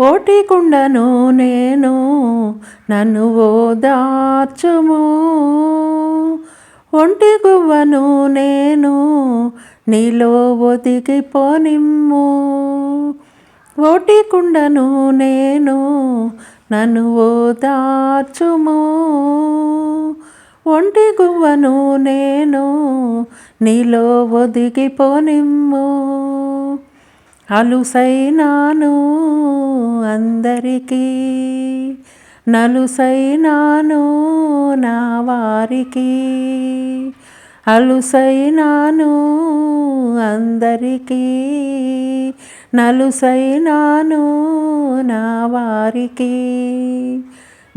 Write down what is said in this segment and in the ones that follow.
ఓటికుండను నేను నన్ను ఓదార్చుము. ఒంటి గువ్వను నేను నీలో ఒదిగిపోనిమ్ము. ఓటికుండను నేను నన్ను ఓదార్చుము. ఒంటి గువ్వను నేను నీలో ఒదిగిపోనిమ్ము. అలుసైనాను అందరికీ నలుసైనాను నా వారికి అలుసైనాను అందరికీ నలుసైనాను నా వారికి.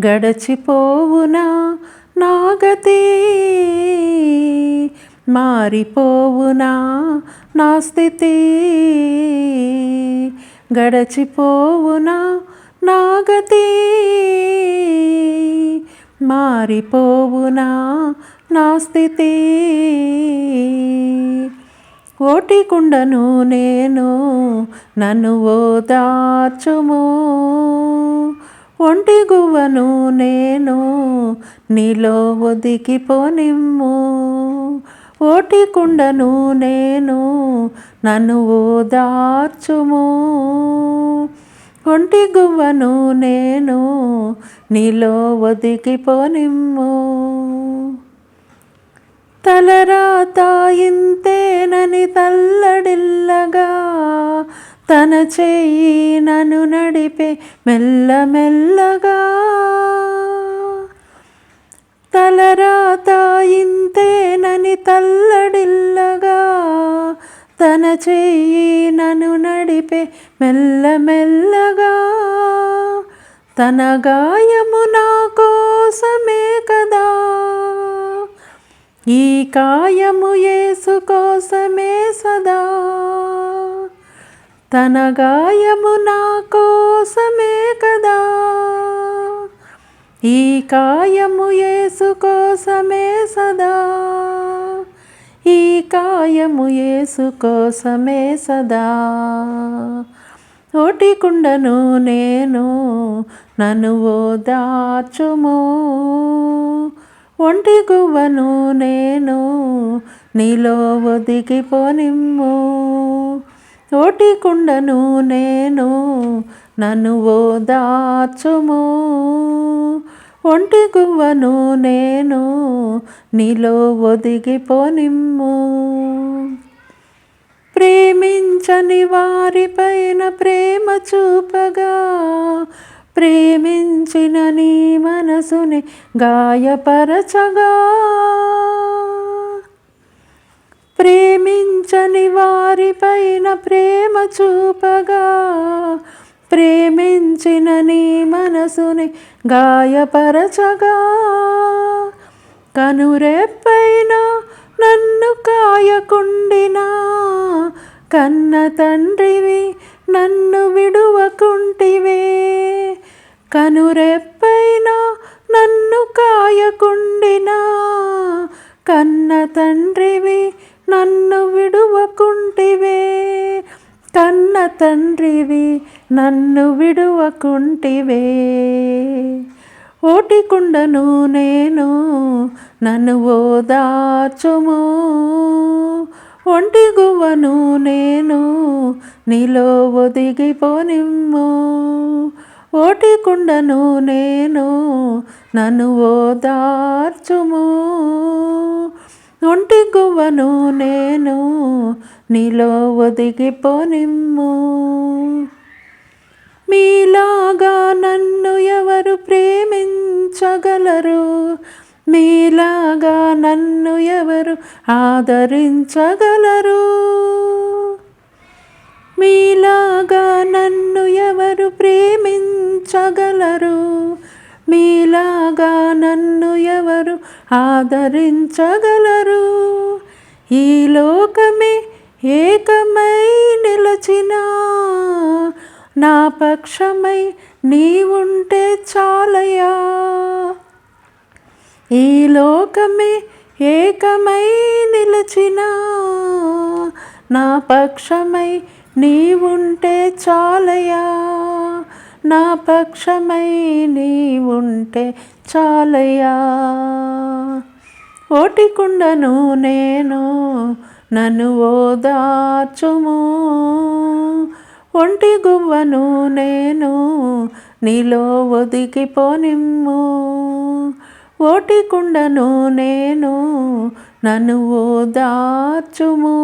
గడచిపోవునా నాగతి మారిపోవునా నా స్థితి. గడచిపోవునా నాగతి? మారిపోవునా నా స్థితి? ఓటికుండను నేను నన్ను ఓదార్చుము. ఒంటి గువ్వను నేను నీలో ఓటి కుండను నేను నన్ను ఓదార్చుము. ఒంటి గువ్వను నేను నీలో ఒదిగిపోనిమ్ము. తలరాత ఇంతేనని తల్లడిల్లగా తన చెయ్యి నన్ను నడిపే మెల్లమెల్లగా తలరాత ఇంతేనని తల్లడిల్లగా. తన చెయ్యి నను నడిపే మెల్లమెల్లగా తన గాయము నా కోసమే కదా. ఈ కాయము యేసు కోసమే సదా. తన గాయము నా కోసమే కదా. ఈ కాయము యేసు కోసమే సదా. ఈ కాయము యేసు కోసమే సదా. ఓటికుండను నేను నన్ను ఓదార్చుము. ఒంటి గువ్వను నేను నీలో ఒదిగిపోనిమ్ము. ఓటికుండను నేను నన్ను ఓదాచుము ఒంటి గువ్వను నేను నీలో ఒదిగిపోనిమ్ము. ప్రేమించని వారిపైన ప్రేమ చూపగా ప్రేమించిన నీ మనసుని గాయపరచగా. ప్రేమించని వారిపైన ప్రేమ చూపగా ప్రేమించిన నీ మనసుని గాయపరచగా. కనురెప్పైనా నన్ను కాయకుండినా కన్న తండ్రివి నన్ను విడువకుంటివే. కనురెప్పైనా నన్ను కాయకుండినా కన్న తండ్రివి నన్ను విడువకుంటివే. కన్న తండ్రివి నన్ను విడువకుంటివే ఓటికుండను నేను నన్ను ఓదాచుము ఒంటి గువ్వను నేను నీలో ఒదిగిపోనిమ్ము. ఓటికుండను నేను నన్ను ఓదార్చుము. ఒంటి గువ్వను నేను నీలో ఒదిగిపోనిమ్ము. మీలాగా నన్ను ఎవరు ప్రేమించగలరు? మీలాగా నన్ను ఎవరు ఆదరించగలరు? మీలాగా నన్ను ఎవరు ప్రేమించగలరు? మీలాగా నన్ను ఎవరు ఆదరించగలరు. ఈ లోకమే ఏకమై నిలచిన నా పక్షమై నీవుంటే చాలయా? ఈ లోకమే ఏకమై నిలచిన నా పక్షమై నీవుంటే చాలయా? నా పక్షమై నీ ఉంటే చాలయ్యా ఓటికుండను నేను నన్ను ఓదార్చుము. ఒంటి గువ్వను నేను నీలో ఒదిగిపోనిమ్ము. ఓటికుండను నేను నన్ను ఓదార్చుము.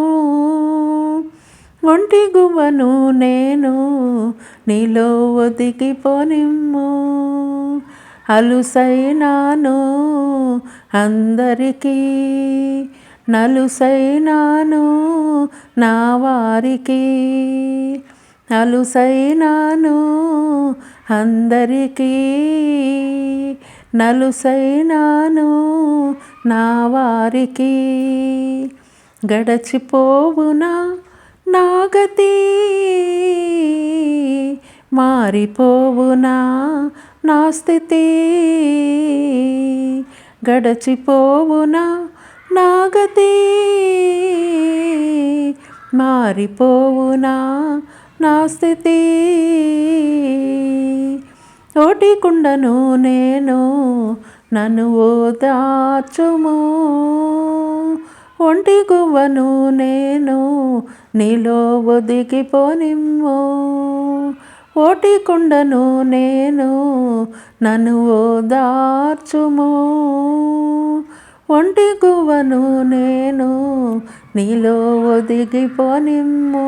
ఒంటి గువ్వను నేను నీలో ఒదిగిపోనిమ్ము. అలుసైనాను అందరికీ నలుసైనాను నా వారికి. అలుసైనాను అందరికీ నలుసైనాను నా వారికి. గడచిపోవునా నాగతీ మారిపోవునా నా స్థితి? గడచిపోవునా నాగతి మారిపోవునా నా స్థితి? ఓటికుండను నేను నన్ను ఓదాచుము ఒంటి గువ్వను నేను నీలో ఒదిగిపోనిమ్ము ఓటి కుండను నేను నన్ను ఓదార్చుము. ఒంటి గువ్వను నేను నీలో ఒదిగిపోనిమ్ము